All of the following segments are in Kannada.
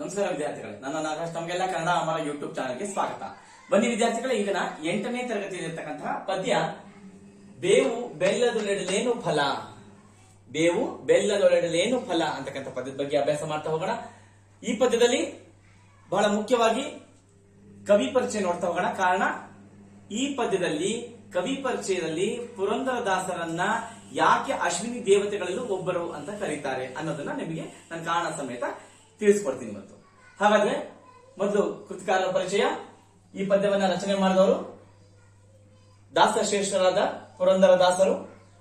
ನಮಸ್ಕಾರ ವಿದ್ಯಾರ್ಥಿಗಳೇ, ನನ್ನ ನಾಗರಾಜ್ ತಮಗೆಲ್ಲ ಕನ್ನಡ ಅಮರ ಯೂಟ್ಯೂಬ್ ಚಾನಲ್ಗೆ ಸ್ವಾಗತ. ಬನ್ನಿ ವಿದ್ಯಾರ್ಥಿಗಳೇ, ಈಗ ಎಂಟನೇ ತರಗತಿಯಲ್ಲಿರ್ತಕ್ಕಂತಹ ಪದ್ಯ, ಬೇವು ಬೆಲ್ಲದೊಳೆಡಲೇನು ಫಲ? ಬೇವು ಬೆಲ್ಲದೊಳೆಡಲೇನು ಫಲ ಅಂತಕ್ಕಂಥ ಪದ್ಯದ ಬಗ್ಗೆ ಅಭ್ಯಾಸ ಮಾಡ್ತಾ ಹೋಗೋಣ. ಈ ಪದ್ಯದಲ್ಲಿ ಬಹಳ ಮುಖ್ಯವಾಗಿ ಕವಿ ಪರಿಚಯ ನೋಡ್ತಾ ಹೋಗೋಣ. ಕಾರಣ, ಈ ಪದ್ಯದಲ್ಲಿ ಕವಿ ಪರಿಚಯದಲ್ಲಿ ಪುರಂದರದಾಸರನ್ನ ಯಾಕೆ ಅಶ್ವಿನಿ ದೇವತೆಗಳಲ್ಲೂ ಒಬ್ಬರು ಅಂತ ಕರೀತಾರೆ ಅನ್ನೋದನ್ನ ನಿಮಗೆ ನನ್ನ ಕಾರಣ ಸಮೇತ ತಿಳಿಸ್ಕೊಡ್ತೀನಿ ಇವತ್ತು ಹಾಗಾದ್ರೆ ಮೊದಲು ಕೃತಿಕಾರ ಪರಿಚಯ, ಈ ಪದ್ಯವನ್ನ ರಚನೆ ಮಾಡಿದವರು ದಾಸ ಶ್ರೇಷ್ಠರಾದ ಪುರಂದರ ದಾಸರು.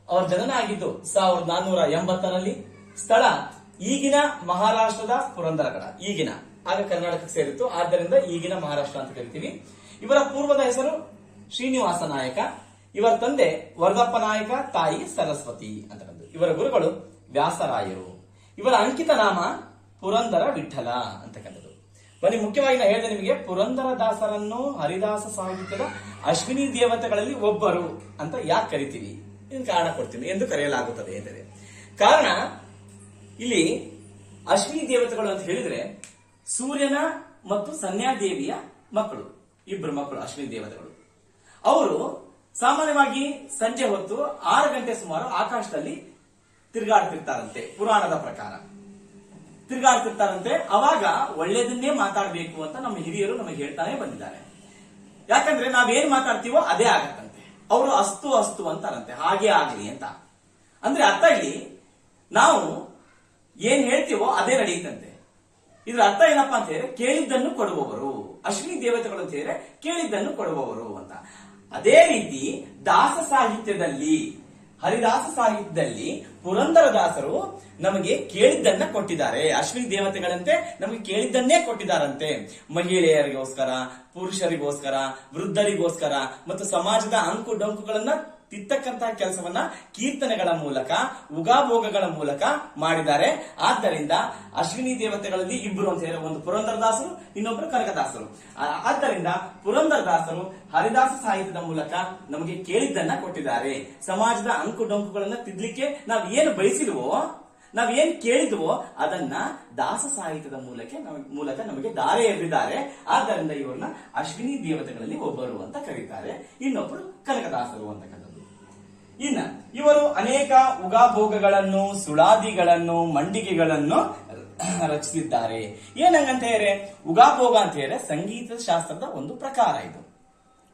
ಅವರ ಜನನ ಆಗಿದ್ದು ಸಾವಿರದ ನಾನ್ನೂರ ಎಂಬತ್ತರಲ್ಲಿ. ಸ್ಥಳ ಈಗಿನ ಮಹಾರಾಷ್ಟ್ರದ ಪುರಂದರಗಡ, ಈಗಿನ. ಆಗ ಕರ್ನಾಟಕಕ್ಕೆ ಸೇರಿತ್ತು. ಆದ್ದರಿಂದ ಈಗಿನ ಮಹಾರಾಷ್ಟ್ರ ಅಂತ ಕರಿತೀವಿ. ಇವರ ಪೂರ್ವದ ಹೆಸರು ಶ್ರೀನಿವಾಸ ನಾಯಕ, ಇವರ ತಂದೆ ವರದಪ್ಪ ನಾಯಕ, ತಾಯಿ ಸರಸ್ವತಿ ಅಂತ ಇವರ ಗುರುಗಳು ವ್ಯಾಸರಾಯರು. ಇವರ ಅಂಕಿತ ನಾಮ ಪುರಂದರ ವಿಠಲ ಅಂತಕ್ಕಂಥದ್ದು ಬನ್ನಿ, ಮುಖ್ಯವಾಗಿ ನಾನು ಹೇಳಿದೆ ನಿಮಗೆ, ಪುರಂದರ ದಾಸರನ್ನು ಹರಿದಾಸ ಸಾಹಿತ್ಯದ ಅಶ್ವಿನಿ ದೇವತೆಗಳಲ್ಲಿ ಒಬ್ಬರು ಅಂತ ಯಾಕೆ ಕರಿತೀವಿ? ಕಾರಣ ಕೊಡ್ತೀನಿ ಎಂದು ಕರೆಯಲಾಗುತ್ತದೆ ಎಂದರೆ ಕಾರಣ, ಇಲ್ಲಿ ಅಶ್ವಿನಿ ದೇವತೆಗಳು ಅಂತ ಹೇಳಿದ್ರೆ ಸೂರ್ಯನ ಮತ್ತು ಸನ್ಯಾದೇವಿಯ ಮಕ್ಕಳು ಇಬ್ಬರು ಮಕ್ಕಳು, ಅಶ್ವಿನಿ ದೇವತೆಗಳು. ಅವರು ಸಾಮಾನ್ಯವಾಗಿ ಸಂಜೆ ಹೊತ್ತು ಆರು ಗಂಟೆ ಸುಮಾರು ಆಕಾಶದಲ್ಲಿ ತಿರುಗಾಡ್ತಿರ್ತಾರಂತೆ, ಪುರಾಣದ ಪ್ರಕಾರ. ತಿರುಗಾಡ್ತಿರ್ತಾರಂತೆ, ಅವಾಗ ಒಳ್ಳೇದನ್ನೇ ಮಾತಾಡಬೇಕು ಅಂತ ನಮ್ಮ ಹಿರಿಯರು ನಮಗೆ ಹೇಳ್ತಾನೆ ಬಂದಿದ್ದಾರೆ. ಯಾಕಂದ್ರೆ ನಾವೇನ್ ಮಾತಾಡ್ತೀವೋ ಅದೇ ಆಗತ್ತಂತೆ. ಅವರು ಅಸ್ತು ಅಸ್ತು ಅಂತಾರಂತೆ, ಹಾಗೆ ಆಗಲಿ ಅಂತ. ಅಂದ್ರೆ ಅರ್ಥ ಇಲ್ಲಿ, ನಾವು ಏನ್ ಹೇಳ್ತೀವೋ ಅದೇ ನಡೆಯುತ್ತಂತೆ. ಇದ್ರ ಅರ್ಥ ಏನಪ್ಪಾ ಅಂತ ಹೇಳಿದ್ರೆ, ಕೇಳಿದ್ದನ್ನು ಕೊಡುವವರು. ಅಶ್ವಿನಿ ದೇವತೆಗಳು ಅಂತ ಹೇಳಿದ್ರೆ, ಕೇಳಿದ್ದನ್ನು ಕೊಡುವವರು ಅಂತ. ಅದೇ ರೀತಿ ದಾಸ ಸಾಹಿತ್ಯದಲ್ಲಿ ಹರಿದಾಸ ಸಾಹಿತ್ಯದಲ್ಲಿ ಪುರಂದರದಾಸರು ನಮಗೆ ಕೇಳಿದ್ದನ್ನ ಕೊಟ್ಟಿದ್ದಾರೆ. ಅಶ್ವಿನಿ ದೇವತೆಗಳಂತೆ ನಮಗೆ ಕೇಳಿದ್ದನ್ನೇ ಕೊಟ್ಟಿದ್ದಾರಂತೆ. ಮಹಿಳೆಯರಿಗೋಸ್ಕರ, ಪುರುಷರಿಗೋಸ್ಕರ, ವೃದ್ಧರಿಗೋಸ್ಕರ ಮತ್ತು ಸಮಾಜದ ಅಂಕು ಡೊಂಕುಗಳನ್ನ ತಿತ್ತಕ್ಕಂತಹ ಕೆಲಸವನ್ನ ಕೀರ್ತನೆಗಳ ಮೂಲಕ, ಉಗಾಭೋಗಗಳ ಮೂಲಕ ಮಾಡಿದ್ದಾರೆ. ಆದ್ದರಿಂದ ಅಶ್ವಿನಿ ದೇವತೆಗಳಲ್ಲಿ ಇಬ್ಬರು ಅಂತ ಹೇಳಿ ಒಂದು ಪುರಂದರದಾಸರು ಇನ್ನೊಬ್ಬರು ಕನಕದಾಸರು. ಆದ್ದರಿಂದ ಪುರಂದರದಾಸರು ಹರಿದಾಸ ಸಾಹಿತ್ಯದ ಮೂಲಕ ನಮಗೆ ಕೇಳಿದ್ದನ್ನ ಕೊಟ್ಟಿದ್ದಾರೆ. ಸಮಾಜದ ಅಂಕು ಡೊಂಕುಗಳನ್ನ ತಿದ್ಲಿಕ್ಕೆ ನಾವು ಏನು ಬಯಸಿರುವೋ ನಾವ್ ಏನ್ ಕೇಳಿದ್ವೋ ಅದನ್ನ ದಾಸ ಸಾಹಿತ್ಯದ ಮೂಲಕ ಮೂಲಕ ನಮಗೆ ದಾರೆ ಎರೆದಿದ್ದಾರೆ ಆದ್ದರಿಂದ ಇವ್ರನ್ನ ಅಶ್ವಿನಿ ದೇವತೆಗಳಲ್ಲಿ ಒಬ್ಬರು ಅಂತ ಕರೀತಾರೆ. ಇನ್ನೊಬ್ಬರು ಕನಕದಾಸರು ಅಂತಕ್ಕಂಥದ್ದು ಇನ್ನ ಇವರು ಅನೇಕ ಉಗಾಭೋಗಗಳನ್ನು, ಸುಳಾದಿಗಳನ್ನು, ಮಂಡಿಗೆಗಳನ್ನು ರಚಿಸಿದ್ದಾರೆ. ಏನಂಗಂತ ಹೇಳಿ ಉಗಾಭೋಗ ಅಂತ ಹೇಳಿದ್ರೆ ಸಂಗೀತ ಶಾಸ್ತ್ರದ ಒಂದು ಪ್ರಕಾರ ಇದು.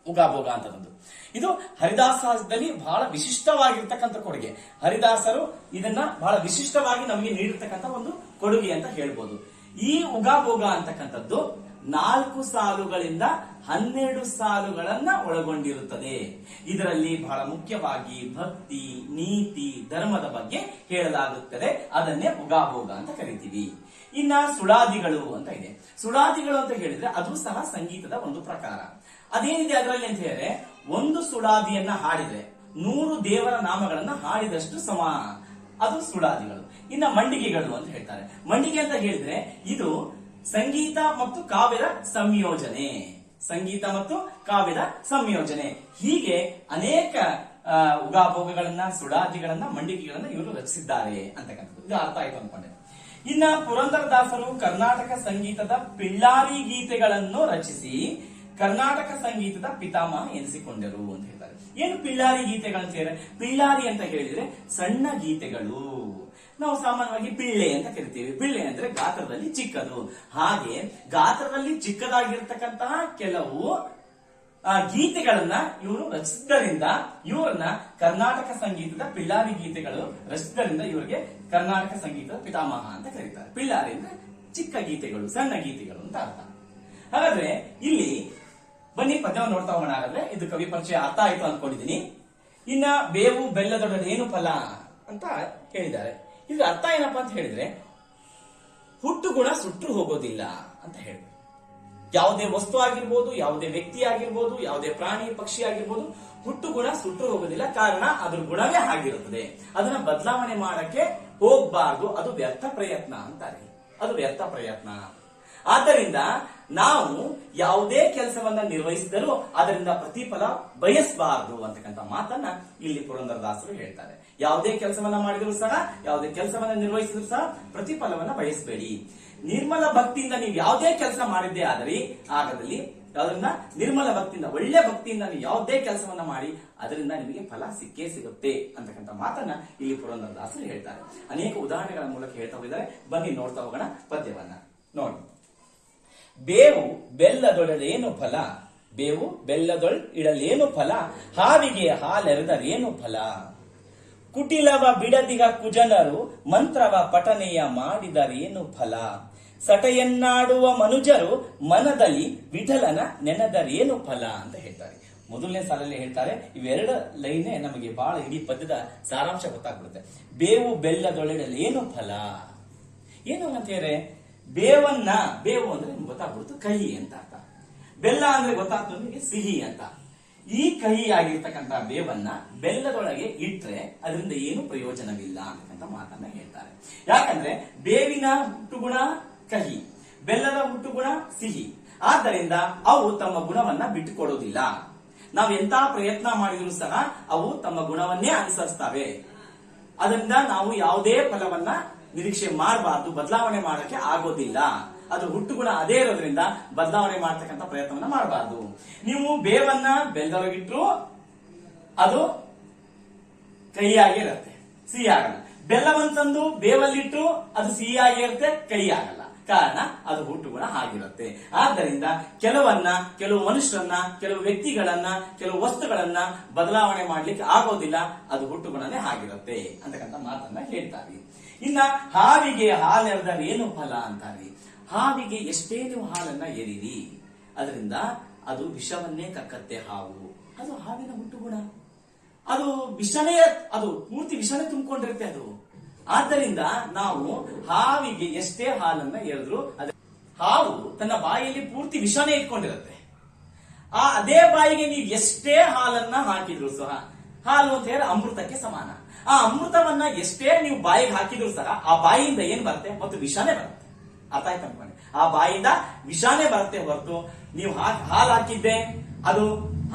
ಉಗಾಭೋಗ ಅಂತದ್ದು ಇದು ಹರಿದಾಸದಲ್ಲಿ ಬಹಳ ವಿಶಿಷ್ಟವಾಗಿರ್ತಕ್ಕಂಥ ಕೊಡುಗೆ. ಹರಿದಾಸರು ಇದನ್ನ ಬಹಳ ವಿಶಿಷ್ಟವಾಗಿ ನಮಗೆ ನೀಡಿರ್ತಕ್ಕಂಥ ಒಂದು ಕೊಡುಗೆ ಅಂತ ಹೇಳ್ಬೋದು. ಈ ಉಗಾಭೋಗ ಅಂತಕ್ಕಂಥದ್ದು ನಾಲ್ಕು ಸಾಲುಗಳಿಂದ ಹನ್ನೆರಡು ಸಾಲುಗಳನ್ನ ಒಳಗೊಂಡಿರುತ್ತದೆ. ಇದರಲ್ಲಿ ಬಹಳ ಮುಖ್ಯವಾಗಿ ಭಕ್ತಿ, ನೀತಿ, ಧರ್ಮದ ಬಗ್ಗೆ ಹೇಳಲಾಗುತ್ತದೆ. ಅದನ್ನೇ ಉಗಾಭೋಗ ಅಂತ ಕರಿತೀವಿ. ಇನ್ನ ಸುಳಾದಿಗಳು ಅಂತ ಇದೆ. ಸುಳಾದಿಗಳು ಅಂತ ಹೇಳಿದ್ರೆ ಅದು ಸಹ ಸಂಗೀತದ ಒಂದು ಪ್ರಕಾರ. ಅದೇನಿದೆ ಅದರಲ್ಲಿ ಅಂತ ಹೇಳಿದ್ರೆ, ಒಂದು ಸುಳಾದಿಯನ್ನ ಹಾಡಿದ್ರೆ ನೂರು ದೇವರ ನಾಮಗಳನ್ನ ಹಾಡಿದಷ್ಟು ಸಮ, ಅದು ಸುಳಾದಿಗಳು. ಇನ್ನ ಮಂಡಿಗೆಗಳು ಅಂತ ಹೇಳ್ತಾರೆ. ಮಂಡಿಗೆ ಅಂತ ಹೇಳಿದ್ರೆ, ಇದು ಸಂಗೀತ ಮತ್ತು ಕಾವ್ಯದ ಸಂಯೋಜನೆ. ಸಂಗೀತ ಮತ್ತು ಕಾವ್ಯದ ಸಂಯೋಜನೆ. ಹೀಗೆ ಅನೇಕ ಉಗಾಭೋಗಗಳನ್ನ, ಸುಡಾದಿಗಳನ್ನ, ಮಂಡಿಕೆಗಳನ್ನ ಇವರು ರಚಿಸಿದ್ದಾರೆ ಅಂತಕ್ಕಂಥದ್ದು ಇದು ಅರ್ಥ ಆಯ್ತು ಅನ್ಕೊಂಡೆ. ಇನ್ನ ಪುರಂದರದಾಸರು ಕರ್ನಾಟಕ ಸಂಗೀತದ ಪಿಳ್ಳಾರಿ ಗೀತೆಗಳನ್ನು ರಚಿಸಿ ಕರ್ನಾಟಕ ಸಂಗೀತದ ಪಿತಾಮಹ ಎನಿಸಿಕೊಂಡರು ಅಂತ ಹೇಳ್ತಾರೆ. ಏನು ಪಿಳ್ಳಾರಿ ಗೀತೆಗಳಂತ ಹೇಳಿದ್ರೆ ಪಿಳ್ಳಾರಿ ಅಂತ ಹೇಳಿದ್ರೆ ಸಣ್ಣ ಗೀತೆಗಳು. ನಾವು ಸಾಮಾನ್ಯವಾಗಿ ಪಿಳ್ಳೆ ಅಂತ ಕರಿತೀವಿ. ಪಿಳ್ಳೆ ಅಂದ್ರೆ ಗಾತ್ರದಲ್ಲಿ ಚಿಕ್ಕದು. ಹಾಗೆ ಗಾತ್ರದಲ್ಲಿ ಚಿಕ್ಕದಾಗಿರ್ತಕ್ಕಂತಹ ಕೆಲವು, ಆ, ಗೀತೆಗಳನ್ನ ಇವರು ರಚಿಸಿದ್ದರಿಂದ ಇವರನ್ನ ಕರ್ನಾಟಕ ಸಂಗೀತದ ಪಿಳ್ಳಾರಿ ಗೀತೆಗಳು ರಚಿಸಿದ್ದರಿಂದ ಇವರಿಗೆ ಕರ್ನಾಟಕ ಸಂಗೀತದ ಪಿತಾಮಹ ಅಂತ ಕರೀತಾರೆ. ಪಿಳ್ಳಾರಿ ಅಂದ್ರೆ ಚಿಕ್ಕ ಗೀತೆಗಳು, ಸಣ್ಣ ಗೀತೆಗಳು ಅಂತ ಅರ್ಥ. ಹಾಗಾದ್ರೆ ಇಲ್ಲಿ ಬನ್ನಿ ಪದ್ಯವನ್ನು ನೋಡ್ತಾ ಹೋಗೋಣ. ಹಾಗಾದ್ರೆ ಇದು ಕವಿ ಪರಿಚಯ ಅರ್ಥ ಆಯ್ತು ಅನ್ಕೊಂಡಿದ್ದೀನಿ. ಇನ್ನ ಬೇವು ಬೆಲ್ಲದೊಡನೆ ಏನು ಫಲ ಅಂತ ಹೇಳಿದ್ದಾರೆ. ಇದ್ರ ಅರ್ಥ ಏನಪ್ಪಾ ಅಂತ ಹೇಳಿದ್ರೆ ಹುಟ್ಟು ಗುಣ ಸುಟ್ಟು ಹೋಗೋದಿಲ್ಲ ಅಂತ ಹೇಳಿ ಯಾವುದೇ ವಸ್ತು ಆಗಿರ್ಬೋದು, ಯಾವುದೇ ವ್ಯಕ್ತಿ ಆಗಿರ್ಬೋದು, ಯಾವುದೇ ಪ್ರಾಣಿ, ಪಕ್ಷಿ ಆಗಿರ್ಬೋದು ಹುಟ್ಟು ಗುಣ ಸುಟ್ಟು ಹೋಗೋದಿಲ್ಲ. ಕಾರಣ, ಅದ್ರ ಗುಣವೇ ಆಗಿರುತ್ತದೆ. ಅದನ್ನ ಬದಲಾವಣೆ ಮಾಡಕ್ಕೆ ಹೋಗ್ಬಾರ್ದು. ಅದು ವ್ಯರ್ಥ ಪ್ರಯತ್ನ ಅಂತಾರೆ. ಅದು ವ್ಯರ್ಥ ಪ್ರಯತ್ನ. ಆದ್ದರಿಂದ ನಾವು ಯಾವುದೇ ಕೆಲಸವನ್ನ ನಿರ್ವಹಿಸಿದರೂ ಅದರಿಂದ ಪ್ರತಿಫಲ ಬಯಸಬಾರದು ಅಂತಕ್ಕಂಥ ಮಾತನ್ನ ಇಲ್ಲಿ ಪುರಂದರದಾಸರು ಹೇಳ್ತಾರೆ. ಯಾವುದೇ ಕೆಲಸವನ್ನ ಮಾಡಿದ್ರು ಸಹ, ಯಾವುದೇ ಕೆಲಸವನ್ನ ನಿರ್ವಹಿಸಿದ್ರು ಸಹ ಪ್ರತಿಫಲವನ್ನ ಬಯಸಬೇಡಿ. ನಿರ್ಮಲ ಭಕ್ತಿಯಿಂದ ನೀವು ಯಾವುದೇ ಕೆಲಸ ಮಾಡಿದ್ದೇ ಆದರೆ, ಆಗದಲ್ಲಿ ಅದರಿಂದ ನಿರ್ಮಲ ಭಕ್ತಿಯಿಂದ, ಒಳ್ಳೆ ಭಕ್ತಿಯಿಂದ ನೀವು ಯಾವುದೇ ಕೆಲಸವನ್ನ ಮಾಡಿ, ಅದರಿಂದ ನಿಮಗೆ ಫಲ ಸಿಕ್ಕೇ ಸಿಗುತ್ತೆ ಅಂತಕ್ಕಂಥ ಮಾತನ್ನ ಇಲ್ಲಿ ಪುರಂದರದಾಸರು ಹೇಳ್ತಾರೆ. ಅನೇಕ ಉದಾಹರಣೆಗಳ ಮೂಲಕ ಹೇಳ್ತಾ ಹೋಗಿದ್ದಾರೆ. ಬನ್ನಿ ನೋಡ್ತಾ ಹೋಗೋಣ ಪದ್ಯವನ್ನ. ನೋಡಿ. ಬೇವು ಬೆಲ್ಲದೊಳಲೇನು ಫಲ? ಬೇವು ಬೆಲ್ಲದೊಳ್ ಇಡಲೇನು ಫಲ? ಹಾವಿಗೆ ಹಾಲೆರೆದರೇನು ಫಲ? ಕುಟಿಲವ ಬಿಡದಿಗ ಕುಜನರು ಮಂತ್ರವ ಪಠನೆಯ ಮಾಡಿದರೇನು ಫಲ? ಸಟೆಯನ್ನಾಡುವ ಮನುಜರು ಮನದಲ್ಲಿ ವಿಠಲನ ನೆನೆದರೇನು ಫಲ ಅಂತ ಹೇಳ್ತಾರೆ. ಮೊದಲನೇ ಸಾಲಲ್ಲಿ ಹೇಳ್ತಾರೆ, ಇವೆರಡು ಲೈನೇ ನಮಗೆ ಬಹಳ ಇಡೀ ಪದ್ಯದ ಸಾರಾಂಶ ಗೊತ್ತಾಗ್ಬಿಡುತ್ತೆ. ಬೇವು ಬೆಲ್ಲದೊಳಿಡಲೇನು ಫಲ? ಏನು ಅಂತಾರೆ ಬೇವನ್ನ, ಬೇವು ಅಂದ್ರೆ ನಿಮ್ಗೆ ಗೊತ್ತಾಗ್ಬಿಡುತ್ತೆ ಕಹಿ ಅಂತ ಅರ್ಥ. ಬೆಲ್ಲ ಅಂದ್ರೆ ಗೊತ್ತಾಗ್ತು ನಿಮಗೆ ಸಿಹಿ ಅಂತ. ಈ ಕಹಿ ಆಗಿರ್ತಕ್ಕಂಥ ಬೇವನ್ನ ಬೆಲ್ಲದೊಳಗೆ ಇಟ್ರೆ ಅದರಿಂದ ಏನು ಪ್ರಯೋಜನವಿಲ್ಲ ಅಂತ ಮಾತನ್ನ ಹೇಳ್ತಾರೆ. ಯಾಕಂದ್ರೆ ಬೇವಿನ ಹುಟ್ಟುಗುಣ ಕಹಿ, ಬೆಲ್ಲದ ಹುಟ್ಟುಗುಣ ಸಿಹಿ. ಆದ್ದರಿಂದ ಅವು ತಮ್ಮ ಗುಣವನ್ನ ಬಿಟ್ಟುಕೊಡೋದಿಲ್ಲ. ನಾವು ಎಂತ ಪ್ರಯತ್ನ ಮಾಡಿದ್ರು ಸಹ ಅವು ತಮ್ಮ ಗುಣವನ್ನೇ ಅನುಸರಿಸ್ತವೆ. ಅದರಿಂದ ನಾವು ಯಾವುದೇ ಫಲವನ್ನ ನಿರೀಕ್ಷೆ ಮಾಡಬಾರ್ದು, ಬದಲಾವಣೆ ಮಾಡೋಕೆ ಆಗೋದಿಲ್ಲ. ಅದು ಹುಟ್ಟು ಹುಟ್ಟುಗುಣ ಅದೇ ಇರೋದ್ರಿಂದ ಬದಲಾವಣೆ ಮಾಡ್ತಕ್ಕಂಥ ಪ್ರಯತ್ನವನ್ನ ಮಾಡಬಾರ್ದು. ನೀವು ಬೇವನ್ನ ಬೆಲ್ಲದೊಳಗಿಟ್ರು ಅದು ಇರುತ್ತೆ, ಸಿಹಿ ಆಗಲ್ಲ. ಬೆಲ್ಲವಂತಂದು ಬೇವಲ್ಲಿಟ್ಟು ಅದು ಸಿಹಿಯಾಗಿ ಇರುತ್ತೆ ಕೈ ಆಗಲ್ಲ ಕಾರಣ ಅದು ಹುಟ್ಟುಗುಣ ಆಗಿರುತ್ತೆ ಆದ್ದರಿಂದ ಕೆಲವನ್ನ, ಕೆಲವು ಮನುಷ್ಯರನ್ನ, ಕೆಲವು ವ್ಯಕ್ತಿಗಳನ್ನ, ಕೆಲವು ವಸ್ತುಗಳನ್ನ ಬದಲಾವಣೆ ಮಾಡ್ಲಿಕ್ಕೆ ಆಗೋದಿಲ್ಲ, ಅದು ಹುಟ್ಟುಗುಣನೇ ಆಗಿರುತ್ತೆ ಅಂತಕ್ಕಂಥ ಮಾತನ್ನ ಹೇಳ್ತಾರೆ. ಇನ್ನ ಹಾವಿಗೆ ಹಾಲೆರೆದರೆ ಏನು ಫಲ ಅಂತಾರೆ? ಹಾವಿಗೆ ಎಷ್ಟೇ ನೀವು ಹಾಲನ್ನ ಎರಿರಿ? ಅದರಿಂದ ಅದು ವಿಷವನ್ನೇ ಕಕ್ಕತ್ತೆ ಹಾವು. ಅದು ಹಾವಿನ ಹುಟ್ಟುಗುಣ. ಅದು ವಿಷನೇ, ಅದು ಪೂರ್ತಿ ವಿಷನೇ ತುಂಬಿಕೊಂಡಿರುತ್ತೆ ಅದು. ಆದ್ದರಿಂದ ನಾವು ಹಾವಿಗೆ ಎಷ್ಟೇ ಹಾಲನ್ನ ಎರೆದ್ರು ಹಾವು ತನ್ನ ಬಾಯಿಯಲ್ಲಿ ಪೂರ್ತಿ ವಿಷನೇ ಇಟ್ಕೊಂಡಿರುತ್ತೆ. ಆ ಅದೇ ಬಾಯಿಗೆ ನೀವು ಎಷ್ಟೇ ಹಾಲನ್ನ ಹಾಕಿದ್ರು ಸಹ, ಹಾಲು ಅಂತ ಹೇಳಿ ಅಮೃತಕ್ಕೆ ಸಮಾನ. ಆ ಅಮೃತವನ್ನ ಎಷ್ಟೇ ನೀವು ಬಾಯಿಗೆ ಹಾಕಿದ್ರು ಸಹ, ಆ ಬಾಯಿಯಿಂದ ಏನ್ ಬರುತ್ತೆ? ಮತ್ತು ವಿಷಾನೇ ಬರುತ್ತೆ. ಅರ್ಥ ಆಯ್ತು ಅನ್ಕೊಂಡೆ? ಆ ಬಾಯಿಂದ ವಿಷಾನೇ ಬರುತ್ತೆ ಹೊರತು ನೀವು ಹಾಲು ಹಾಕಿದ್ದೆ, ಅದು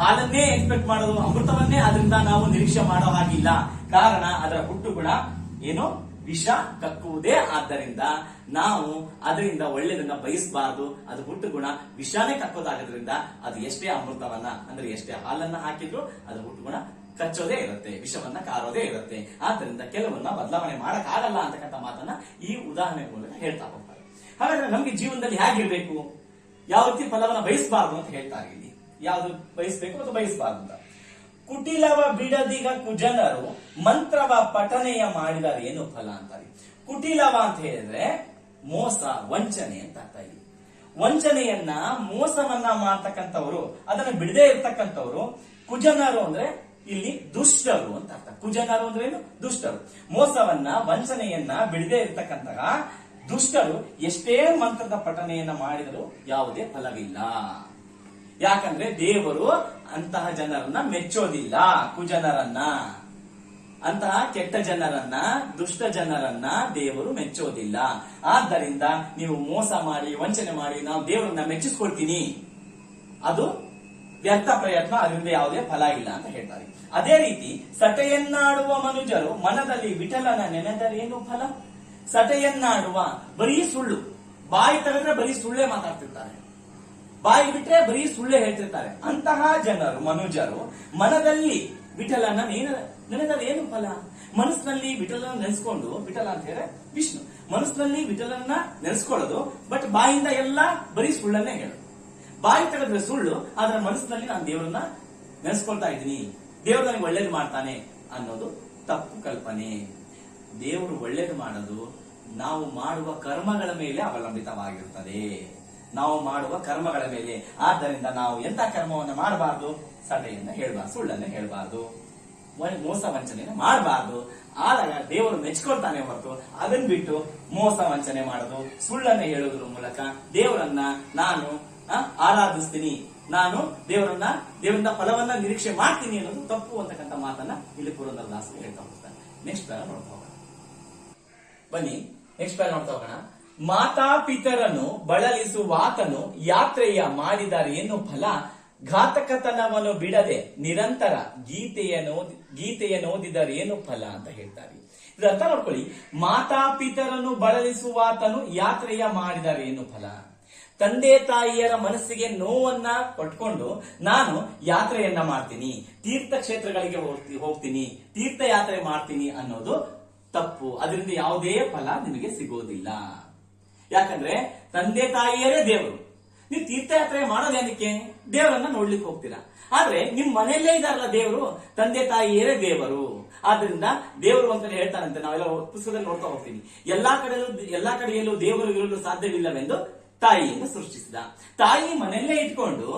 ಹಾಲನ್ನೇ ಎಕ್ಸ್ಪೆಕ್ಟ್ ಮಾಡೋದು, ಅಮೃತವನ್ನೇ ಅದರಿಂದ ನಾವು ನಿರೀಕ್ಷೆ ಮಾಡೋ ಹಾಗಿಲ್ಲ. ಕಾರಣ ಅದರ ಹುಟ್ಟು ಗುಣ ಏನು ವಿಷ ಕಕ್ಕುವುದೇ ಆದ್ದರಿಂದ ನಾವು ಅದರಿಂದ ಒಳ್ಳೆಯದನ್ನ ಬಯಸಬಾರದು. ಅದು ಹುಟ್ಟು ಗುಣ ವಿಷಾನೇ ಕಕ್ಕೋದಾಗೋದ್ರಿಂದ ಅದು ಎಷ್ಟೇ ಅಮೃತವನ್ನ, ಅಂದ್ರೆ ಎಷ್ಟೇ ಹಾಲನ್ನ ಹಾಕಿದ್ರು ಅದು ಹುಟ್ಟು ಗುಣ ಕಚ್ಚೋದೇ ಇರುತ್ತೆ, ವಿಷವನ್ನ ಕಾರೋದೇ ಇರುತ್ತೆ. ಆದ್ದರಿಂದ ಕೆಲವನ್ನ ಬದಲಾವಣೆ ಮಾಡಕ್ ಆಗಲ್ಲ ಅಂತಕ್ಕಂಥ ಮಾತನ್ನ ಈ ಉದಾಹರಣೆ ಮೂಲಕ ಹೇಳ್ತಾ ಹೋಗ್ತಾರೆ. ಹಾಗಾದ್ರೆ ನಮ್ಗೆ ಜೀವನದಲ್ಲಿ ಹೇಗಿರ್ಬೇಕು? ಯಾವ ರೀತಿ ಫಲವನ್ನ ಬಯಸಬಾರದು ಅಂತ ಹೇಳ್ತಾರೆ ಇಲ್ಲಿ ಯಾವ್ದು ಬಯಸ್ಬೇಕು ಮತ್ತು ಬಯಸಬಾರ್ದು ಅಂತ. ಕುಟಿಲವ ಬಿಡದಿಗ ಕುಜನರು ಮಂತ್ರವ ಪಠನೆಯ ಮಾಡಿದರೆ ಏನು ಫಲ ಅಂತಾರೆ? ಕುಟಿಲವ ಅಂತ ಹೇಳಿದ್ರೆ ಮೋಸ, ವಂಚನೆ ಅಂತ ಅರ್ಥ ಇದೆ ವಂಚನೆಯನ್ನ, ಮೋಸವನ್ನ ಮಾಡ್ತಕ್ಕಂಥವ್ರು, ಅದನ್ನ ಬಿಡದೆ ಇರ್ತಕ್ಕಂಥವ್ರು ಕುಜನರು ಅಂದ್ರೆ ಇಲ್ಲಿ ದುಷ್ಟರು ಅಂತ ಅರ್ಥ. ಕುಜನರು ಅಂದ್ರೆ ಏನು? ದುಷ್ಟರು. ಮೋಸವನ್ನ, ವಂಚನೆಯನ್ನ ಬಿಡದೆ ಇರ್ತಕ್ಕಂತಹ ದುಷ್ಟರು ಎಷ್ಟೇ ಮಂತ್ರದ ಪಠನೆಯನ್ನ ಮಾಡಿದರೂ ಯಾವುದೇ ಫಲವಿಲ್ಲ. ಯಾಕಂದ್ರೆ ದೇವರು ಅಂತಹ ಜನರನ್ನ ಮೆಚ್ಚೋದಿಲ್ಲ, ಕುಜನರನ್ನ. ಅಂತಹ ಕೆಟ್ಟ ಜನರನ್ನ, ದುಷ್ಟ ಜನರನ್ನ ದೇವರು ಮೆಚ್ಚೋದಿಲ್ಲ. ಆದ್ದರಿಂದ ನೀವು ಮೋಸ ಮಾಡಿ, ವಂಚನೆ ಮಾಡಿ, ನಾವು ದೇವರನ್ನ ಮೆಚ್ಚಿಸ್ಕೊಳ್ತೀನಿ ಅದು ವ್ಯರ್ಥ ಪ್ರಯತ್ನ, ಅದರಿಂದ ಯಾವುದೇ ಫಲ ಇಲ್ಲ ಅಂತ ಹೇಳ್ತಾರೆ. ಅದೇ ರೀತಿ ಸಟೆಯನ್ನಾಡುವ ಮನುಜರು ಮನದಲ್ಲಿ ವಿಠಲನ ನೆನೆದರೇನು ಫಲ? ಸಟೆಯನ್ನಾಡುವ ಬರೀ ಸುಳ್ಳು. ಬಾಯಿ ತೆಗೆದ್ರೆ ಬರೀ ಸುಳ್ಳೇ ಮಾತಾಡ್ತಿರ್ತಾರೆ. ಬಾಯಿ ಬಿಟ್ರೆ ಬರೀ ಸುಳ್ಳೇ ಹೇಳ್ತಿರ್ತಾರೆ. ಅಂತಹ ಜನರು, ಮನುಜರು, ಮನದಲ್ಲಿ ವಿಠಲನ ನೆನ- ನೆನೆದರೆ ಏನು ಫಲ? ಮನಸ್ಸಿನಲ್ಲಿ ವಿಠಲನ ನೆನೆಸ್ಕೊಂಡು, ವಿಠಲ ಅಂತ ಹೇಳಿದ್ರೆ ವಿಷ್ಣು. ಮನಸ್ಸಿನಲ್ಲಿ ವಿಠಲನ್ನ ನೆನೆಸ್ಕೊಳ್ಳೋದು ಬಟ್ ಬಾಯಿಂದ ಎಲ್ಲ ಬರೀ ಸುಳ್ಳನ್ನೇ ಹೇಳೋದು. ಬಾಯಿ ತೆಗೆದ್ರೆ ಸುಳ್ಳು, ಆದ್ರೆ ಮನಸ್ಸಿನಲ್ಲಿ ನಾನು ದೇವರನ್ನ ನೆನೆಸ್ಕೊಳ್ತಾ ಇದ್ದೀನಿ. ದೇವರು ನನಗೆ ಒಳ್ಳೇದು ಮಾಡ್ತಾನೆ ಅನ್ನೋದು ತಪ್ಪು ಕಲ್ಪನೆ. ದೇವರು ಒಳ್ಳೇದು ಮಾಡೋದು ನಾವು ಮಾಡುವ ಕರ್ಮಗಳ ಮೇಲೆ ಅವಲಂಬಿತವಾಗಿರುತ್ತದೆ. ನಾವು ಮಾಡುವ ಕರ್ಮಗಳ ಮೇಲೆ. ಆದ್ದರಿಂದ ನಾವು ಎಂತ ಕರ್ಮವನ್ನು ಮಾಡಬಾರ್ದು? ಸಟೆಯನ್ನ ಹೇಳ್ಬಾರ್ದು, ಸುಳ್ಳನ್ನ ಹೇಳ್ಬಾರ್ದು. ಮೋಸ ವಂಚನೆಯನ್ನು ಮಾಡಬಾರ್ದು. ಆದಾಗ ದೇವರು ಮೆಚ್ಕೊಳ್ತಾನೆ ಹೊರತು ಅದನ್ನ ಬಿಟ್ಟು ಮೋಸ ವಂಚನೆ ಮಾಡೋದು, ಸುಳ್ಳನ್ನ ಹೇಳುವುದರ ಮೂಲಕ ದೇವರನ್ನ ನಾನು ಆರಾಧಿಸ್ತೀನಿ. ನಾನು ದೇವರನ್ನ, ದೇವರಿಂದ ಫಲವನ್ನ ನಿರೀಕ್ಷೆ ಮಾಡ್ತೀನಿ ಅನ್ನೋದು ತಪ್ಪು ಅಂತಕ್ಕಂಥ ಮಾತನ್ನ ಇಲ್ಲಿ ಪುರಂದರದಾಸರು ಹೇಳ್ತಾ ಹೋಗ್ತಾರೆ. ನೆಕ್ಸ್ಟ್ ನೋಡ್ತಾ ಹೋಗೋಣ. ಬನ್ನಿ ನೆಕ್ಸ್ಟ್ ಪ್ಯಾರ ನೋಡ್ತಾ ಹೋಗೋಣ. ಮಾತಾ ಪಿತರನ್ನು ಬಳಲಿಸುವಾತನು ಯಾತ್ರೆಯ ಮಾಡಿದರೇನು ಫಲ, ಘಾತಕತನವನ್ನು ಬಿಡದೆ ನಿರಂತರ ಗೀತೆಯನ್ನು ಗೀತೆಯನ್ನು ಗೀತೆಯ ಏನು ಫಲ ಅಂತ ಹೇಳ್ತಾರೆ. ಇದರ್ಥ ನೋಡ್ಕೊಳ್ಳಿ, ಮಾತಾಪಿತರನ್ನು ಬಳಲಿಸುವಾತನು ಯಾತ್ರೆಯ ಮಾಡಿದರೆ ಏನು ಫಲ. ತಂದೆ ತಾಯಿಯರ ಮನಸ್ಸಿಗೆ ನೋವನ್ನ ಕೊಟ್ಕೊಂಡು ನಾನು ಯಾತ್ರೆಯನ್ನ ಮಾಡ್ತೀನಿ, ತೀರ್ಥಕ್ಷೇತ್ರಗಳಿಗೆ ಕ್ಷೇತ್ರಗಳಿಗೆ ಹೋಗ್ತೀನಿ, ತೀರ್ಥಯಾತ್ರೆ ಮಾಡ್ತೀನಿ ಅನ್ನೋದು ತಪ್ಪು. ಅದರಿಂದ ಯಾವುದೇ ಫಲ ನಿಮಗೆ ಸಿಗೋದಿಲ್ಲ. ಯಾಕಂದ್ರೆ ತಂದೆ ತಾಯಿಯರೇ ದೇವರು. ನೀವು ತೀರ್ಥಯಾತ್ರೆ ಮಾಡೋದೇನಕ್ಕೆ ದೇವರನ್ನ ನೋಡ್ಲಿಕ್ಕೆ ಹೋಗ್ತೀರಾ. ಆದ್ರೆ ನಿಮ್ ಮನೆಯಲ್ಲೇ ಇದಾರಲ್ಲ ದೇವರು, ತಂದೆ ತಾಯಿಯರೇ ದೇವರು. ಆದ್ರಿಂದ ದೇವರು ಅಂತ ಹೇಳ್ತಾರಂತೆ, ನಾವೆಲ್ಲ ಪುಸ್ತಕದಲ್ಲಿ ನೋಡ್ತಾ ಹೋಗ್ತೀವಿ ಎಲ್ಲಾ ಕಡೆಯಲ್ಲೂ ಎಲ್ಲಾ ಕಡೆಯಲ್ಲೂ ದೇವರು ಇರಲು ಸಾಧ್ಯವಿಲ್ಲವೆಂದು ತಾಯಿಯನ್ನು ಸೃಷ್ಟಿಸಿದ. ತಾಯಿ ಮನೆಯಲ್ಲೇ ಇಟ್ಕೊಂಡು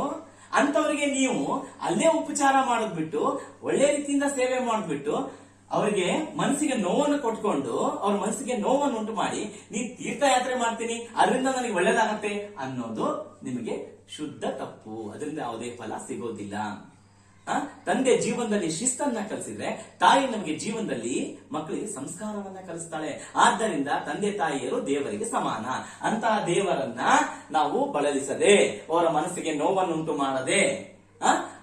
ಅಂತವರಿಗೆ ನೀವು ಅಲ್ಲೇ ಉಪಚಾರ ಮಾಡಿದ್ಬಿಟ್ಟು, ಒಳ್ಳೆ ರೀತಿಯಿಂದ ಸೇವೆ ಮಾಡ್ಬಿಟ್ಟು ಅವರಿಗೆ ಮನಸ್ಸಿಗೆ ನೋವನ್ನು ಕೊಟ್ಕೊಂಡು ಅವ್ರ ಮನಸ್ಸಿಗೆ ನೋವನ್ನು ಉಂಟು ಮಾಡಿ ನೀ ತೀರ್ಥಯಾತ್ರೆ ಮಾಡ್ತೀನಿ, ಅದರಿಂದ ನನಗೆ ಒಳ್ಳೇದಾಗತ್ತೆ ಅನ್ನೋದು ನಿಮಗೆ ಶುದ್ಧ ತಪ್ಪು ಅದರಿಂದ ಯಾವುದೇ ಫಲ ಸಿಗೋದಿಲ್ಲ? ತಂದೆ ಜೀವನದಲ್ಲಿ ಶಿಸ್ತನ್ನ ಕಲಿಸಿದ್ರೆ ತಾಯಿ ನಮಗೆ ಜೀವನದಲ್ಲಿ ಮಕ್ಕಳಿಗೆ ಸಂಸ್ಕಾರವನ್ನ ಕಲಿಸ್ತಾಳೆ ಆದ್ದರಿಂದ ತಂದೆ ತಾಯಿಯರು ದೇವರಿಗೆ ಸಮಾನ ಅಂತಹ ದೇವರನ್ನ ನಾವು ಬಳಲಿಸದೆ, ಅವರ ಮನಸ್ಸಿಗೆ ನೋವನ್ನುಂಟು ಮಾಡದೆ?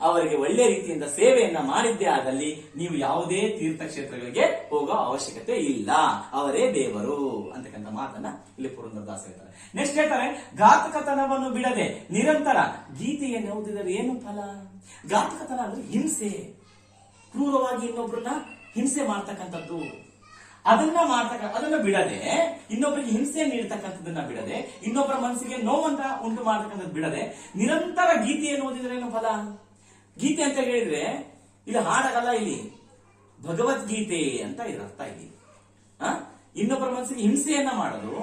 ಅವರಿಗೆ ಒಳ್ಳೆ ರೀತಿಯಿಂದ ಸೇವೆಯನ್ನ ಮಾಡಿದ್ದೇ ಆದಲ್ಲಿ ನೀವು ಯಾವುದೇ ತೀರ್ಥಕ್ಷೇತ್ರಗಳಿಗೆ ಹೋಗೋ ಅವಶ್ಯಕತೆ ಇಲ್ಲ. ಅವರೇ ದೇವರು ಅಂತಕ್ಕಂಥ ಮಾತನ್ನ ಇಲ್ಲಿ ಪುರಂದರದಾಸ ಹೇಳ್ತಾರೆ. ನೆಕ್ಸ್ಟ್ ಹೇಳ್ತಾರೆ, ಘಾತಕತನವನ್ನು ಬಿಡದೆ ನಿರಂತರ ಗೀತೆಯನ್ನು ಓದಿದರೆ ಏನು ಫಲ? ಘಾತಕತನ ಅಂದ್ರೆ ಹಿಂಸೆ. ಕ್ರೂರವಾಗಿ ಇನ್ನೊಬ್ರನ್ನ ಹಿಂಸೆ ಮಾಡ್ತಕ್ಕಂಥದ್ದು. ಅದನ್ನ ಮಾಡ್ತಕ್ಕ, ಅದನ್ನ ಬಿಡದೆ ಇನ್ನೊಬ್ಬರಿಗೆ ಹಿಂಸೆ ನೀಡ್ತಕ್ಕಂಥದ್ದನ್ನ ಬಿಡದೆ, ಇನ್ನೊಬ್ಬರ ಮನಸ್ಸಿಗೆ ನೋವಂತ ಉಂಟು ಮಾಡ್ತಕ್ಕಂಥದ್ದು ಬಿಡದೆ, ನಿರಂತರ ಗೀತೆಯನ್ನು ಓದಿದ್ರೆ ಏನು ಫಲ? ಗೀತೆ ಅಂತ ಹೇಳಿದ್ರೆ ಇದು ಹಾಡಗಲ್ಲ ಇಲ್ಲಿ. ಭಗವದ್ಗೀತೆ ಅಂತ ಇದ್ರ ಅರ್ಥ ಇಲ್ಲಿ? ಇನ್ನೊಬ್ಬರ ಮನಸ್ಸಿಗೆ ಹಿಂಸೆಯನ್ನ ಮಾಡೋದು,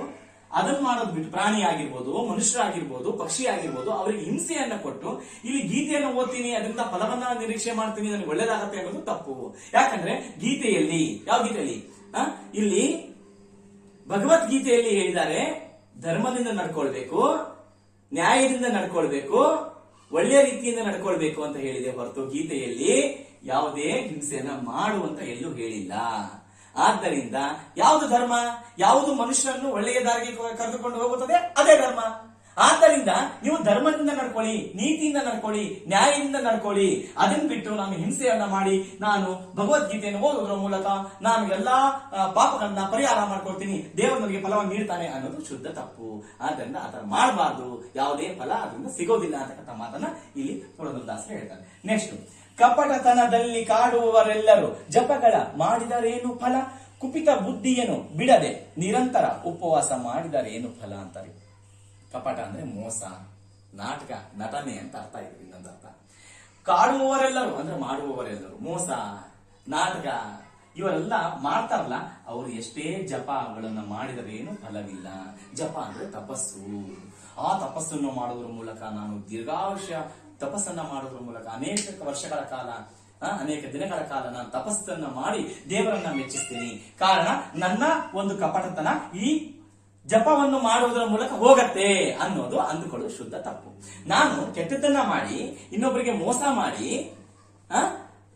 ಅದನ್ನು ಮಾಡೋದು ಬಿಟ್ಟು ಪ್ರಾಣಿ ಆಗಿರ್ಬೋದು ಮನುಷ್ಯರಾಗಿರ್ಬೋದು ಪಕ್ಷಿ ಆಗಿರ್ಬೋದು, ಅವರಿಗೆ ಹಿಂಸೆಯನ್ನ ಕೊಟ್ಟು ಇಲ್ಲಿ ಗೀತೆಯನ್ನು ಓದ್ತೀನಿ, ಅದರಿಂದ ಫಲವನ್ನ ನಿರೀಕ್ಷೆ ಮಾಡ್ತೀನಿ, ನನಗೆ ಒಳ್ಳೇದಾಗತ್ತೆ ಅನ್ನೋದು ತಪ್ಪು. ಯಾಕಂದ್ರೆ ಗೀತೆಯಲ್ಲಿ, ಯಾವ ಗೀತೆಯಲ್ಲಿ? ಇಲ್ಲಿ ಭಗವದ್ಗೀತೆಯಲ್ಲಿ ಹೇಳಿದ್ದಾರೆ, ಧರ್ಮದಿಂದ ನಡ್ಕೊಳ್ಬೇಕು, ನ್ಯಾಯದಿಂದ ನಡ್ಕೊಳ್ಬೇಕು ಒಳ್ಳೆಯ ರೀತಿಯಿಂದ ನಡ್ಕೊಳ್ಬೇಕು ಅಂತ ಹೇಳಿದೆ ಹೊರತು ಗೀತೆಯಲ್ಲಿ ಯಾವುದೇ ಹಿಂಸೆಯನ್ನ ಮಾಡುವಂತ ಎಲ್ಲೂ ಹೇಳಿಲ್ಲ. ಆದ್ದರಿಂದ ಯಾವುದು ಧರ್ಮ, ಯಾವುದು ಮನುಷ್ಯರನ್ನು ಒಳ್ಳೆಯ ದಾರಿಗೆ ಕರೆದುಕೊಂಡು ಹೋಗುತ್ತದೆ, ಅದೇ ಧರ್ಮ. ಆದ್ದರಿಂದ ನೀವು ಧರ್ಮದಿಂದ ನಡ್ಕೊಳ್ಳಿ ನೀತಿಯಿಂದ ನಡ್ಕೊಳ್ಳಿ ನ್ಯಾಯದಿಂದ ನಡ್ಕೊಳ್ಳಿ. ಅದನ್ನ ಬಿಟ್ಟು ನಾನು ಹಿಂಸೆಯನ್ನ ಮಾಡಿ ನಾನು ಭಗವದ್ಗೀತೆಯನ್ನು ಓದುವುದರ ಮೂಲಕ ನಾನು ಎಲ್ಲಾ ಆ, ಪಾಪಗಳನ್ನ ಪರಿಹಾರ ಮಾಡ್ಕೊಳ್ತೀನಿ. ದೇವರು ನನಗೆ ಫಲವನ್ನು ನೀಡ್ತಾನೆ ಅನ್ನೋದು ಶುದ್ಧ ತಪ್ಪು. ಆದ್ದರಿಂದ ಆತರ ಮಾಡಬಾರ್ದು. ಯಾವುದೇ ಫಲ ಅದರಿಂದ ಸಿಗೋದಿಲ್ಲ ಅಂತಕ್ಕಂಥ ಮಾತನ್ನ ಇಲ್ಲಿ ಪುರಂದರದಾಸರು ಹೇಳ್ತಾರೆ. ನೆಕ್ಸ್ಟ್ ಕಪಟತನದಲ್ಲಿ ಕಾಡುವವರೆಲ್ಲರೂ ಜಪಗಳ ಮಾಡಿದರೇನು ಫಲ? ಕುಪಿತ ಬುದ್ಧಿಯನ್ನು ಬಿಡದೆ ನಿರಂತರ ಉಪವಾಸ ಮಾಡಿದರೇನು ಫಲ ಅಂತಾರೆ ಕಪಟ ಅಂದ್ರೆ ಮೋಸ, ನಾಟಕ, ನಟನೆ ಅಂತ ಅರ್ಥ ಇದೆ ಇನ್ನೊಂದು ಅರ್ಥ. ಕಾಡುವವರೆಲ್ಲರೂ, ಅಂದ್ರೆ ಮಾಡುವವರೆಲ್ಲರೂ, ಮೋಸ, ನಾಟಕ, ಇವರೆಲ್ಲ ಮಾಡ್ತಾರಲ್ಲ, ಅವರು ಎಷ್ಟೇ ಜಪಗಳನ್ನ ಮಾಡಿದರೇನು ಫಲವಿಲ್ಲ. ಜಪ ಅಂದ್ರೆ ತಪಸ್ಸು. ಆ ತಪಸ್ಸನ್ನು ಮಾಡುವುದರ ಮೂಲಕ ನಾನು ದೀರ್ಘಾಯುಷ್ಯ ತಪಸ್ಸನ್ನ ಮಾಡುವುದರ ಮೂಲಕ ಅನೇಕ ವರ್ಷಗಳ ಕಾಲ ಅನೇಕ ದಿನಗಳ ಕಾಲ ನಾನು ತಪಸ್ಸನ್ನ ಮಾಡಿ ದೇವರನ್ನ ಮೆಚ್ಚಿಸ್ತೀನಿ. ಕಾರಣ ನನ್ನ ಒಂದು ಕಪಟತನ ಈ ಜಪವನ್ನು ಮಾಡುವುದರ ಮೂಲಕ ಹೋಗತ್ತೆ ಅನ್ನೋದು ಅಂದುಕೊಳ್ಳೋ ಶುದ್ಧ ತಪ್ಪು. ನಾನು ಕೆಟ್ಟದ್ದನ್ನ ಮಾಡಿ ಇನ್ನೊಬ್ಬರಿಗೆ ಮೋಸ ಮಾಡಿ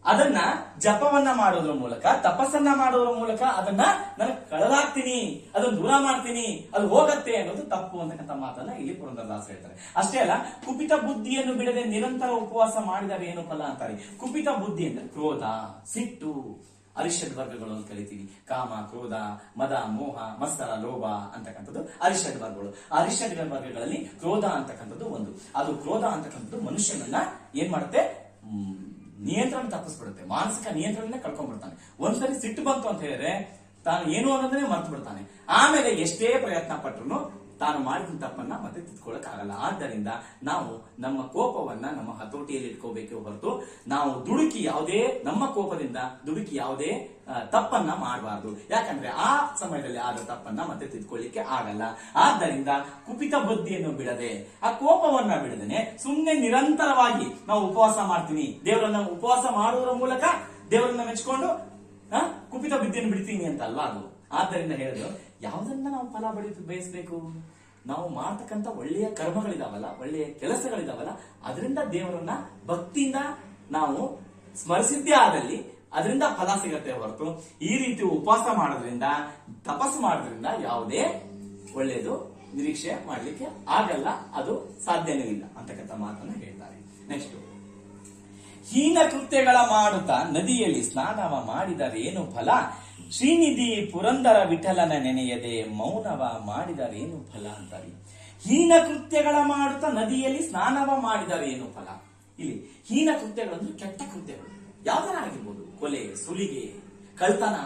ಅದನ್ನ ಜಪವನ್ನ ಮಾಡೋದ್ರ ಮೂಲಕ, ತಪಸ್ಸನ್ನ ಮಾಡೋದ್ರ ಮೂಲಕ ಅದನ್ನ ನಾನು ಕಳಲಾಗ್ತೀನಿ ಅದನ್ನ ದೂರ ಮಾಡ್ತೀನಿ, ಅದು ಹೋಗತ್ತೆ ಅನ್ನೋದು ತಪ್ಪು ಅಂತಕ್ಕಂಥ ಮಾತನ್ನ ಇಲ್ಲಿ ಪುರಂದರದಾಸ ಹೇಳ್ತಾರೆ. ಅಷ್ಟೇ ಅಲ್ಲ, ಕುಪಿತ ಬುದ್ಧಿಯನ್ನು ಬಿಡದೆ ನಿರಂತರ ಉಪವಾಸ ಮಾಡಿದರೆ ಏನು ಫಲ ಅಂತಾರೆ? ಕುಪಿತ ಬುದ್ಧಿ ಅಂದ್ರೆ ಕ್ರೋಧ, ಸಿಟ್ಟು. ಅರಿಷಡ್ ವರ್ಗಗಳು ಅಂತ ಕರಿತೀವಿ. ಕಾಮ, ಕ್ರೋಧ, ಮದ, ಮೋಹ ಮತ್ಸರ ಲೋಭ ಅಂತಕ್ಕಂಥದ್ದು ಅರಿಷಡ್ ವರ್ಗಗಳು. ಅರಿಷಡ್ ವರ್ಗಗಳಲ್ಲಿ ಕ್ರೋಧ ಅಂತಕ್ಕಂಥದ್ದು ಒಂದು. ಅದು ಕ್ರೋಧ ಅಂತಕ್ಕಂಥದ್ದು ಮನುಷ್ಯನನ್ನ ಏನ್ ಮಾಡುತ್ತೆ? ನಿಯಂತ್ರಣ ತಪ್ಪಿಸ್ಬಿಡುತ್ತೆ. ಮಾನಸಿಕ ನಿಯಂತ್ರಣ ಕಳ್ಕೊಂಡ್ಬಿಡ್ತಾನೆ. ಒಂದ್ಸರಿ ಸಿಟ್ಟು ಬಂತು ಅಂತ ಹೇಳಿದ್ರೆ ತಾನು ಏನು ಅನ್ನೋದನ್ನೇ ಮರ್ತು ಬಿಡ್ತಾನೆ ಆಮೇಲೆ ಎಷ್ಟೇ ಪ್ರಯತ್ನ ಪಟ್ರು ತಾನು ಮಾಡಿದ ತಪ್ಪನ್ನ ಮತ್ತೆ ತಿದ್ಕೊಳ್ಳೋಕ್ಕಾಗಲ್ಲ. ಆದ್ದರಿಂದ ನಾವು ನಮ್ಮ ಕೋಪವನ್ನ ನಮ್ಮ ಹತೋಟಿಯಲ್ಲಿ ಇಟ್ಕೋಬೇಕು ಹೊರತು ನಾವು ದುಡುಕಿ ಯಾವುದೇ, ನಮ್ಮ ಕೋಪದಿಂದ ದುಡುಕಿ ಯಾವುದೇ ತಪ್ಪನ್ನ ಮಾಡಬಾರ್ದು. ಯಾಕಂದ್ರೆ ಆ ಸಮಯದಲ್ಲಿ ಆದ ತಪ್ಪನ್ನ ಮತ್ತೆ ತಿದ್ಕೊಳ್ಳಿಕ್ಕೆ ಆಗಲ್ಲ. ಆದ್ದರಿಂದ ಕುಪಿತ ಬುದ್ಧಿಯನ್ನು ಬಿಡದೆ, ಆ ಕೋಪವನ್ನ ಬಿಡದೇನೆ ಸುಮ್ಮನೆ ನಿರಂತರವಾಗಿ ನಾವು ಉಪವಾಸ ಮಾಡ್ತೀನಿ. ದೇವರನ್ನ ಉಪವಾಸ ಮಾಡುವುದರ ಮೂಲಕ ದೇವರನ್ನ ಮೆಚ್ಕೊಂಡು ಕುಪಿತ ಬುದ್ಧಿಯನ್ನು ಬಿಡ್ತೀನಿ ಅಂತ ಅಲ್ವಾ ಅದು? ಆದ್ದರಿಂದ ಹೇಳಿದ್ರು ಯಾವುದನ್ನ ನಾವು ಫಲ ಬಡಿ ಬಯಸಬೇಕು? ನಾವು ಮಾಡ್ತಕ್ಕಂಥ ಒಳ್ಳೆಯ ಕರ್ಮಗಳಿದಾವಲ್ಲ, ಒಳ್ಳೆಯ ಕೆಲಸಗಳಿದಾವಲ್ಲ, ಅದರಿಂದ ದೇವರನ್ನ ಭಕ್ತಿಯಿಂದ ನಾವು ಸ್ಮರಿಸಿದ್ದೇ ಆದಲ್ಲಿ ಅದರಿಂದ ಫಲ ಸಿಗತ್ತೆ ಹೊರತು. ಈ ರೀತಿ ಉಪವಾಸ ಮಾಡೋದ್ರಿಂದ ತಪಸ್ಸು ಮಾಡೋದ್ರಿಂದ ಯಾವುದೇ ಒಳ್ಳೆಯದು ನಿರೀಕ್ಷೆ ಮಾಡಲಿಕ್ಕೆ ಆಗಲ್ಲ, ಅದು ಸಾಧ್ಯನೂ ಇಲ್ಲ ಅಂತಕ್ಕಂಥ ಮಾತನ್ನು ಹೇಳ್ತಾರೆ. ನೆಕ್ಸ್ಟ್ ಹೀನ ಕೃತ್ಯಗಳ ಮಾಡುತ್ತಾ ನದಿಯಲ್ಲಿ ಸ್ನಾನವ ಮಾಡಿದರೇನು ಫಲ ಶ್ರೀನಿಧಿ ಪುರಂದರ ವಿಠಲನ ನೆನೆಯದೆ ಮೌನವ ಮಾಡಿದರೇನು ಫಲ ಅಂತಾರೆ? ಹೀನ ಕೃತ್ಯಗಳ ಮಾಡುತ್ತಾ ನದಿಯಲ್ಲಿ ಸ್ನಾನವ ಮಾಡಿದರೇನು ಫಲ? ಇಲ್ಲಿ ಹೀನ ಕೃತ್ಯಗಳು ಕೆಟ್ಟ ಕೃತ್ಯಗಳು. ಯಾವ್ದರ ಆಗಿರ್ಬೋದು. ಕೊಲೆ, ಸುಲಿಗೆ, ಕಳ್ತನ,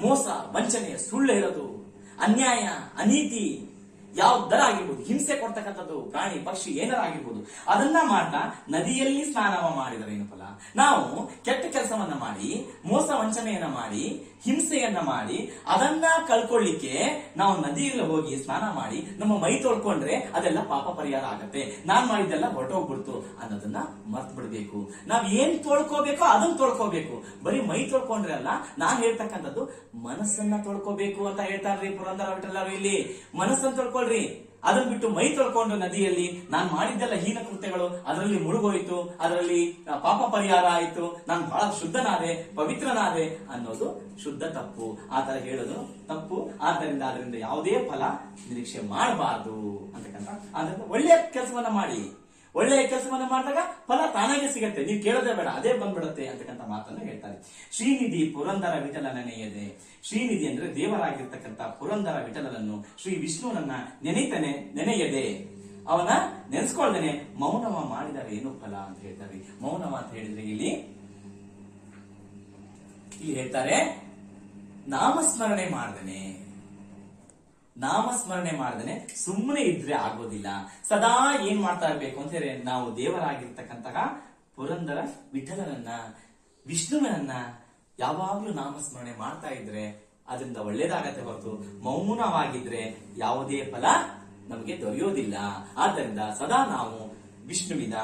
ಮೋಸ, ವಂಚನೆ, ಸುಳ್ಳು ಹೇಳೋದು, ಅನ್ಯಾಯ, ಅನೀತಿ, ಯಾವ್ದರ ಆಗಿರ್ಬೋದು. ಹಿಂಸೆ ಕೊಡ್ತಕ್ಕಂಥದ್ದು, ಪ್ರಾಣಿ, ಪಕ್ಷಿ, ಏನಾರ ಆಗಿರ್ಬೋದು. ಅದನ್ನ ಮಾಡ್ತಾ ನದಿಯಲ್ಲಿ ಸ್ನಾನವ ಮಾಡಿದರೆ ಏನು ಫಲ? ನಾವು ಕೆಟ್ಟ ಕೆಲಸವನ್ನ ಮಾಡಿ, ಮೋಸ, ವಂಚನೆಯನ್ನ ಮಾಡಿ ಹಿಂಸೆಯನ್ನ ಮಾಡಿ, ಅದನ್ನ ಕಳ್ಕೊಳ್ಳಿಕ್ಕೆ ನಾವು ನದಿಯಲ್ಲಿ ಹೋಗಿ ಸ್ನಾನ ಮಾಡಿ, ನಮ್ಮ ಮೈ ತೊಳ್ಕೊಂಡ್ರೆ ಅದೆಲ್ಲ ಪಾಪ ಪರಿಹಾರ ಆಗತ್ತೆ. ನಾನ್ ಮಾಡಿದ್ದೆಲ್ಲ ಹೊರಟೋಗ್ಬಿಡ್ತು ಅನ್ನೋದನ್ನ ಮರ್ತ್ ಬಿಡ್ಬೇಕು ನಾವ್ ಏನ್ ತೊಳ್ಕೋಬೇಕೋ ಅದನ್ನ ತೊಳ್ಕೋಬೇಕು. ಬರೀ ಮೈ ತೊಳ್ಕೊಂಡ್ರೆ ಅಲ್ಲ, ನಾನ್ ಹೇಳ್ತಕ್ಕಂಥದ್ದು ಮನಸ್ಸನ್ನ ತೊಳ್ಕೋಬೇಕು ಅಂತ ಹೇಳ್ತಾರ್ರಿ ಪುರಂದರ ವಿಠಲರು ಇಲ್ಲಿ. ಮನಸ್ಸನ್ನ ತೊಳ್ಕೊಳ್ರಿ. ಅದನ್ನ ಬಿಟ್ಟು ಮೈ ತೊಳ್ಕೊಂಡು ನದಿಯಲ್ಲಿ ನಾನು ಮಾಡಿದ್ದೆಲ್ಲ ಹೀನ ಕೃತ್ಯಗಳು, ಅದರಲ್ಲಿ ಮುಳುಗೋಯ್ತು, ಅದರಲ್ಲಿ ಪಾಪ ಪರಿಹಾರ ಆಯಿತು, ನಾನು ಬಹಳ ಶುದ್ಧನಾದೆ, ಪವಿತ್ರನಾದೆ ಅನ್ನೋದು ಶುದ್ಧ ತಪ್ಪು. ಆ ತರ ಹೇಳೋದು ತಪ್ಪು. ಆದ್ದರಿಂದ ಅದರಿಂದ ಯಾವುದೇ ಫಲ ನಿರೀಕ್ಷೆ ಮಾಡಬಾರದು ಅಂತಕ್ಕಂಥ ಅದರಿಂದ ಒಳ್ಳೆಯ ಕೆಲಸವನ್ನ ಮಾಡಿ. ಒಳ್ಳೆಯ ಕೆಲಸವನ್ನು ಮಾಡಿದಾಗ ಫಲ ತಾನಾಗೆ ಸಿಗತ್ತೆ. ನೀವು ಕೇಳೋದೇ ಬೇಡ, ಅದೇ ಬಂದ್ಬಿಡುತ್ತೆ ಅಂತಕ್ಕಂಥ ಮಾತನ್ನು ಹೇಳ್ತಾರೆ. ಶ್ರೀನಿಧಿ ಪುರಂದರ ವಿಠಲ ನೆನೆಯದೆ ಶ್ರೀನಿಧಿ ಅಂದ್ರೆ ದೇವರಾಗಿರ್ತಕ್ಕಂಥ ಪುರಂದರ ವಿಠಲನನ್ನು ಶ್ರೀ ವಿಷ್ಣುವನ್ನ ನೆನೆತನೆ, ನೆನೆಯದೆ. ಅವನ ನೆನೆಸ್ಕೊಳ್ದೇನೆ ಮೌನವ ಮಾಡಿದರೆ ಏನು ಫಲ ಅಂತ ಹೇಳ್ತಾರೆ. ಮೌನವ ಅಂತ ಹೇಳಿದ್ರೆ ಇಲ್ಲಿ ಇಲ್ಲಿ ಹೇಳ್ತಾರೆ, ನಾಮಸ್ಮರಣೆ ಮಾಡ್ದೇನೆ ನಾಮಸ್ಮರಣೆ ಮಾಡದೇನೆ, ಸುಮ್ಮನೆ ಇದ್ರೆ ಆಗೋದಿಲ್ಲ. ಸದಾ ಏನ್ ಮಾಡ್ತಾ ಇರ್ಬೇಕು ಅಂತ ಹೇಳಿ ನಾವು ದೇವರಾಗಿರ್ತಕ್ಕಂತಹ ಪುರಂದರ ವಿಠಲನನ್ನ ವಿಷ್ಣುವನನ್ನ ಯಾವಾಗ್ಲೂ ನಾಮಸ್ಮರಣೆ ಮಾಡ್ತಾ ಇದ್ರೆ ಅದರಿಂದ ಒಳ್ಳೇದಾಗತ್ತೆ ಹೊರತು ಮೌನವಾಗಿದ್ರೆ ಯಾವುದೇ ಫಲ ನಮಗೆ ದೊರೆಯೋದಿಲ್ಲ. ಆದ್ದರಿಂದ ಸದಾ ನಾವು ವಿಷ್ಣುವಿನ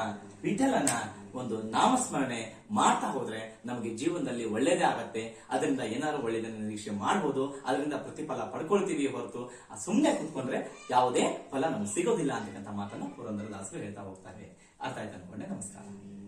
ವಿಠಲನ ಒಂದು ನಾಮಸ್ಮರಣೆ ಮಾಡ್ತಾ ಹೋದ್ರೆ ನಮಗೆ ಜೀವನದಲ್ಲಿ ಒಳ್ಳೇದೇ ಆಗತ್ತೆ. ಅದರಿಂದ ಏನಾದ್ರು ಒಳ್ಳೇದನ್ನ ನಿರೀಕ್ಷೆ ಮಾಡಬಹುದು ಅದರಿಂದ ಪ್ರತಿಫಲ ಪಡ್ಕೊಳ್ತೀವಿ ಹೊರತು. ಸುಮ್ಮನೆ ಕೂತ್ಕೊಂಡ್ರೆ ಯಾವುದೇ ಫಲ ನಮ್ಗೆ ಸಿಗೋದಿಲ್ಲ ಅಂತಕ್ಕಂಥ ಮಾತನ್ನ ಪುರಂದರದಾಸರು ಹೇಳ್ತಾ ಹೋಗ್ತಾರೆ. ಅರ್ಥ ಆಯ್ತು ಅನ್ಕೊಂಡೆ? ನಮಸ್ಕಾರ.